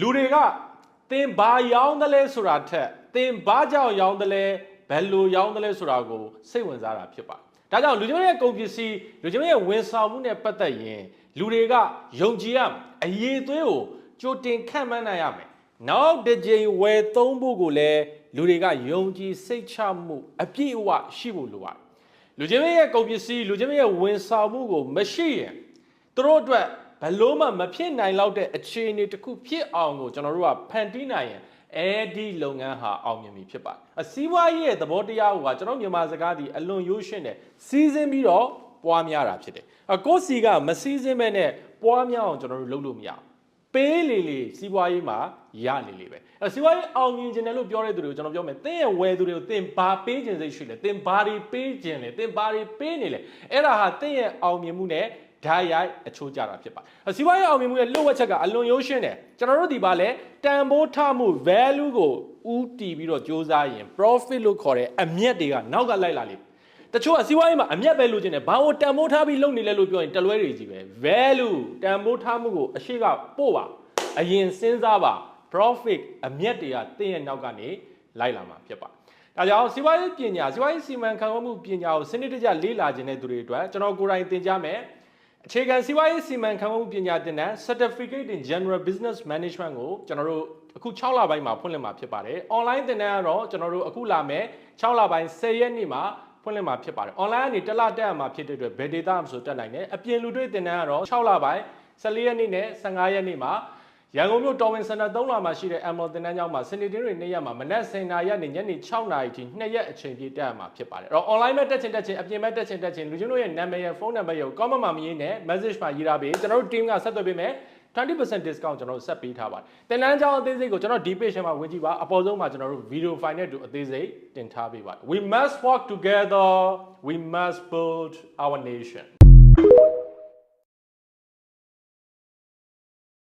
လူတွေကသင်ဘာရောင်းတယ်လဲဆိုတာထက်သင်ဘာကြောင့်ရောင်းတယ်လဲဘယ်လိုရောင်းတယ်လဲဆိုတာကိုစိတ်ဝင်စားတာဖြစ်ပါတယ်ဒါကြောင့်လူချင်းရဲ့ကုန်ပစ္စည်းလူချင်းရဲ့ဝန်ဆောင်မှုနဲ့ပတ်သက်ရင်လူတွေကယုံကြည်ရမယ်အရေးသွေးကိုကြိုတင်ခံမှန်းနိုင်ရမယ်နောက်တစ်ကြိမ်ဝယ်သုံးဖို့ကိုလည်းလူတွေကယုံကြည်စိတ်ချမှုအပြည့်အဝရှိဖို့လိုပါတယ်လူချင်းရဲ့ကုန်ပစ္စည်းလူချင်းရဲ့ဝန်ဆောင်မှုကိုမရှိရင်သူတို့အတွက် ဘယ်လို့မှမဖြစ်နိုင်လောက်တဲ့အခြေအနေတစ်ခုဖြစ်အောင်ကိုကျွန်တော်တို့ကဖန်တီးနိုင်ရင်အဲဒီလုပ်ငန်းဟာအောင်မြင်ပြီဖြစ်ပါတယ်အစည်းအဝေးရဲ့သဘောတရားကကျွန်တော်မြန်မာစကားဒီအလွန်ရိုးရှင်းတယ်စီးစင်းပြီးတော့ပွားများတာဖြစ်တယ်အကိုယ့်စီကမစီးစင်းမဲ့နဲ့ပွားများအောင်ကျွန်တော်တို့လုပ်လို့မရဘူးပေးလေလေစီးပွားရေးမှာရလေလေပဲအဲစီးပွားရေးအောင်မြင်ခြင်းတယ်လို့ပြောတဲ့သူတွေကိုကျွန်တော်ပြောမယ်တင်းရဲ့ဝယ်သူတွေကိုတင်းဘာပေးခြင်းစိတ်ရှိလဲတင်းဘာတွေပေးခြင်းလဲတင်းဘာတွေပေးနေလဲအဲ့ဒါဟာတင်းရဲ့အောင်မြင်မှုနဲ့ ဓာတ်ရိုက်အချိုးကြတာဖြစ်ပါတယ်။စီးပွားရေးအောင်မြင်မှုရဲ့လှုပ်ဝက်ချက်ကအလွန်ရိုးရှင်းတယ်။ကျွန်တော်တို့ဒီပါလဲတန်ဖိုးထမှု value ကိုဥတီပြီးတော့စ조사ရင် profit လို့ခေါ်တဲ့အမြတ်တွေကနောက်ကလိုက်လာလိမ့်မယ်။တချို့ကစီးပွားရေးမှာအမြတ်ပဲလိုချင်တယ်။ဘာလို့တန်ဖိုးထားပြီးလုပ်နေလဲလို့ပြောရင်တလွဲတွေကြီးပဲ။ value တန်ဖိုးထားမှုကိုအရှိကပို့ပါ။အရင်စဉ်းစားပါ profit အမြတ်တွေကတင်းရဲ့နောက်ကနေလိုက်လာမှာဖြစ်ပါတယ်။ဒါကြောင့်စီးပွားရေးပညာစီးပွားရေးစီမံခန့်ခွဲမှုပညာကိုစနစ်တကျလေ့လာခြင်းတဲ့သူတွေအတွက်ကျွန်တော်ကိုယ်တိုင်သင်ကြားမယ်။ အခြေခံစီးပွားရေးစီမံခန့်ခွဲမှုပညာသင်တန်း Certificate in General Business Management ကိုကျွန်တော်တို့အခု6လပိုင်းမှာဖွင့်လှစ်မှာဖြစ်ပါတယ်။ online သင်တန်းကတော့ကျွန်တော်တို့အခုလာမယ်6လပိုင်း10ရက်နေ့မှာဖွင့်လှစ်မှာဖြစ်ပါတယ်။ online ကနေတစ်လတက်ရမှာဖြစ်တဲ့အတွက်ဘယ် data မှဆိုတက်နိုင်တယ်။အပြင်လူတွေ့သင်တန်းကတော့6လပိုင်း14ရက်နေ့နဲ့15ရက်နေ့မှာ ရန်ကုန်မြို့တော်ဝင်စင်တာ3လမှာရှိတဲ့ ML တင်တန်းကျောင်းမှာစနေတင်းတွေနေ့ရက်မှာမနက်7:00နာရီကနေညနေ6:00နာရီထိ2ရက်အချိန်ပြည့်တက်ရမှာဖြစ်ပါတယ်။အဲ့တော့ online မဲ့တက်ချင်တက်ချင်အပြင်မဲ့တက်ချင်တက်ချင်လူချင်းတို့ရဲ့နာမည်ရဲ့ဖုန်းနံပါတ်ရဲ့ comment မှာမရေးနဲ့ message မှာရေးထားပေးကျွန်တော်တို့ team ကဆက်သွယ်ပေးမယ်20% discount ကျွန်တော်တို့ဆက်ပေးထားပါတယ်။တင်တန်းကျောင်းအသေးစိတ်ကိုကျွန်တော်ဒီ page မှာဝင်ကြည့်ပါအပေါ်ဆုံးမှာကျွန်တော်တို့ video file နဲ့တူအသေးစိတ်တင်ထားပေးပါတယ်။ We must work together we must build our nation